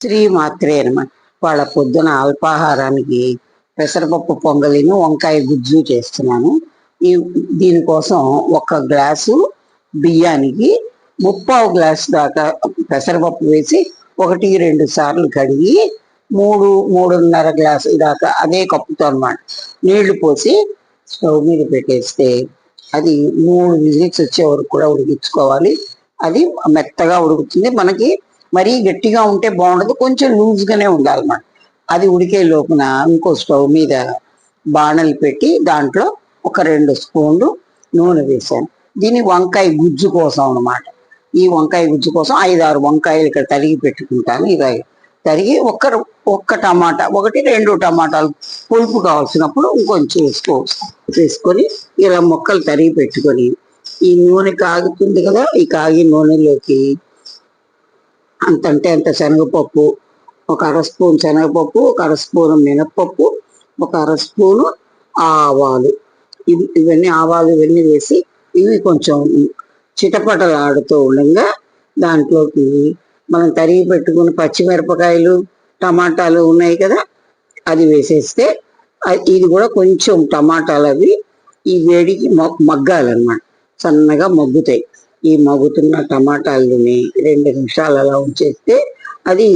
స్త్రీ మాత్రే అనమాట. వాళ్ళ పొద్దున అల్పాహారానికి పెసరపప్పు పొంగలిని వంకాయ గుజ్జు చేస్తున్నాను. ఈ దీనికోసం ఒక గ్లాసు బియ్యానికి ముప్పావు గ్లాసు దాకా పెసరపప్పు వేసి ఒకటి రెండు సార్లు కడిగి మూడు మూడున్నర గ్లాసు దాకా అదే కప్పుతో అనమాట నీళ్ళు పోసి స్టవ్ మీద పెట్టేస్తే అది మూడు విజిల్స్ వచ్చే వరకు కూడా ఉడికించుకోవాలి. అది మెత్తగా ఉడుకుతుంది. మనకి మరీ గట్టిగా ఉంటే బాగుండదు. కొంచెం లూజ్గానే ఉండాలన్నమాట. అది ఉడికే లోపున ఇంకో స్టవ్ మీద బాణలు పెట్టి దాంట్లో ఒక రెండు స్పూన్లు నూనె వేసాను దీని వంకాయ గుజ్జు కోసం అనమాట ఈ వంకాయ గుజ్జు కోసం ఐదు ఆరు వంకాయలు ఇక్కడ తరిగి పెట్టుకుంటాను. ఇలా తరిగి ఒక్క ఒక్క టమాటా ఒకటి రెండు టమాటాలు పులుపు కావాల్సినప్పుడు ఇంకొంచెం వేసుకో వేసుకొని ఇలా మొక్కలు తరిగి పెట్టుకొని ఈ నూనె కాగుతుంది కదా ఈ కాగి నూనెలోకి అంతంటే అంత శనగపప్పు ఒక అర స్పూన్ శనగపప్పు ఒక అర స్పూన్ మినప్పప్పు ఒక అర స్పూను ఆవాలు. ఇవి ఇవన్నీ ఆవాలు ఇవన్నీ వేసి ఇవి కొంచెం చిటపటలాడుతూ ఉండగా దాంట్లోకి మనం తరిగి పెట్టుకున్న పచ్చిమిరపకాయలు టమాటాలు ఉన్నాయి కదా అది వేసేస్తే ఇది కూడా కొంచెం టమాటాలు అవి ఈ వేడికి మగ్గాలన్నమాట. సన్నగా మగ్గుతాయి. ఈ మగుతున్న టమాటాలని రెండు నిమిషాలు అలా ఉంచేస్తే అది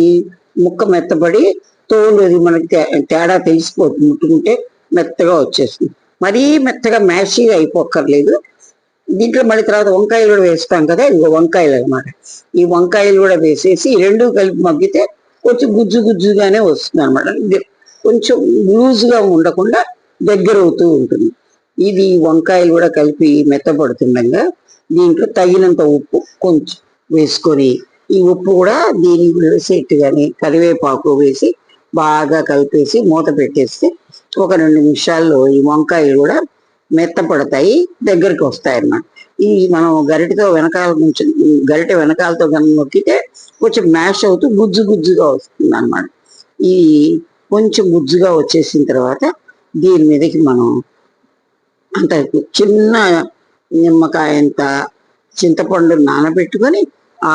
ముక్క మెత్తబడి తోలు అది మనకి తే- తేడా తెలిసిపోతుంది ముట్టుకుంటే మెత్తగా వచ్చేస్తుంది. మరీ మెత్తగా మ్యాషీగా అయిపోక్కర్లేదు. దీంట్లో మళ్ళీ తర్వాత వంకాయలు కూడా వేస్తాం కదా ఇదిగో వంకాయలు అన్నమాట. ఈ వంకాయలు కూడా వేసేసి రెండు కలిపి మగ్గితే కొంచెం గుజ్జు గుజ్జుగానే వస్తుంది అనమాట కొంచెం లూజ్గా ఉండకుండా దగ్గర అవుతూ ఉంటుంది. ఇది వంకాయలు కూడా కలిపి మెత్తపడుతుండగా దీంట్లో తగినంత ఉప్పు కొంచెం వేసుకొని ఈ ఉప్పు కూడా దీని వేసేట్టుగానే కరివేపాకు వేసి బాగా కలిపేసి మూత పెట్టేస్తే ఒక రెండు నిమిషాల్లో ఈ వంకాయలు కూడా మెత్తపడతాయి దగ్గరికి వస్తాయి అన్నమాట ఈ మనం గరిటతో వెనకాల నుంచి గరిట వెనకాలతో కనుక నొక్కితే కొంచెం మ్యాష్ అవుతూ గుజ్జు గుజ్జుగా వస్తుంది అన్నమాట ఈ కొంచెం గుజ్జుగా వచ్చేసిన తర్వాత దీని మీదకి మనం అంత చిన్న నిమ్మకాయ నిమ్మకాయంత చింతపండు నానబెట్టుకొని ఆ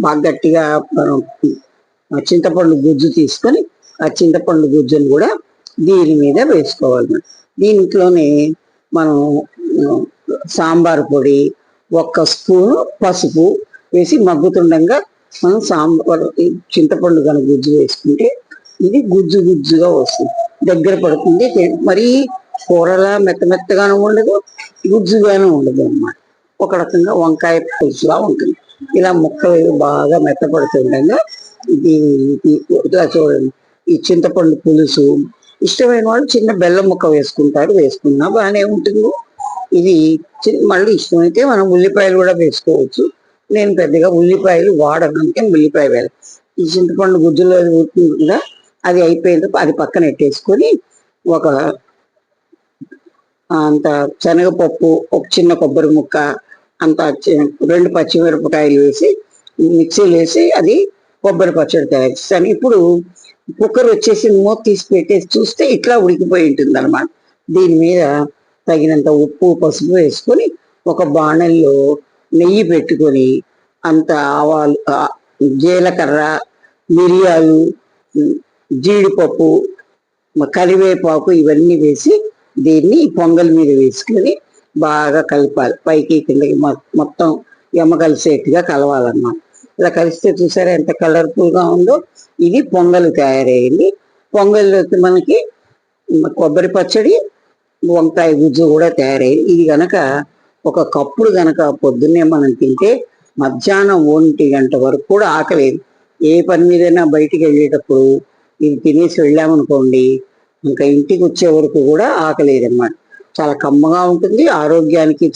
బాగా గట్టిగా మనం చింతపండు గుజ్జు తీసుకొని ఆ చింతపండు గుజ్జును కూడా దీని మీద వేసుకోవాలి. దీంట్లోనే మనం సాంబార్ పొడి ఒక్క స్పూను పసుపు వేసి మగ్గుతుండగా మనం సాంబార్ చింతపండు కనుక గుజ్జు వేసుకుంటే ఇది గుజ్జు గుజ్జుగా వస్తుంది. దగ్గర పడుతుంది మరీ కూరలా మెత్త మెత్తగాను ఉండదు గుజ్జుగాను ఉండదు అన్నమాట. ఒక రకంగా వంకాయ పులుసులా ఉంటుంది. ఇలా ముక్కలు బాగా మెత్తపడుతుండగా ఇది ఇది- ఇలా చూడండి. ఈ చింతపండు పులుసు ఇష్టమైన వాళ్ళు చిన్న బెల్లం ముక్క వేసుకుంటారు వేసుకున్నా బాగానే ఉంటుంది. ఇది మళ్ళీ ఇష్టమైతే మనం ఉల్లిపాయలు కూడా వేసుకోవచ్చు. నేను పెద్దగా ఉల్లిపాయలు వాడను ఉల్లిపాయ వేల ఈ చింతపండు గుజ్జులో అది కదా అది అయిపోయిన అది పక్కన పెట్టేసుకొని ఒక అంత శనగపప్పు ఒక చిన్న కొబ్బరి ముక్క అంత రెండు పచ్చిమిరపకాయలు వేసి మిక్సీలో వేసి అది కొబ్బరి పచ్చడి తయారు చేస్తాను. ఇప్పుడు కుక్కర్ వచ్చేసి మూత తీసి పెట్టేసి చూస్తే ఇట్లా ఉడికిపోయి ఉంటుంది అనమాట దీని మీద తగినంత ఉప్పు పసుపు వేసుకొని ఒక బాణల్లో నెయ్యి పెట్టుకొని అంత ఆవాలు జీలకర్ర మిరియాలు జీడిపప్పు కరివేపాకు ఇవన్నీ వేసి దీన్ని పొంగల్ మీద వేసుకొని బాగా కలపాలి. పైకి కిందకి మొ- మొత్తం ఎమ్మ కలిసేట్టుగా కలవాలన్నమాట. ఇలా కలిస్తే చూసారా ఎంత కలర్ఫుల్గా ఉందో? ఇది పొంగల్ తయారయ్యింది పొంగల్లోకి మనకి కొబ్బరి పచ్చడి వంకాయ గుజ్జు కూడా తయారయ్యింది ఇది గనక ఒక కప్పుడు గనక పొద్దున్నే మనం తింటే మధ్యాహ్నం ఒంటి గంట వరకు కూడా ఆకలేదు. ఏ పని మీదైనా బయటికి వెళ్ళేటప్పుడు ఇది తినేసి వెళ్ళామనుకోండి ఇంకా ఇంటికి వచ్చే వరకు కూడా ఆకలేదన్నమాట. చాలా కమ్మగా ఉంటుంది ఆరోగ్యానికి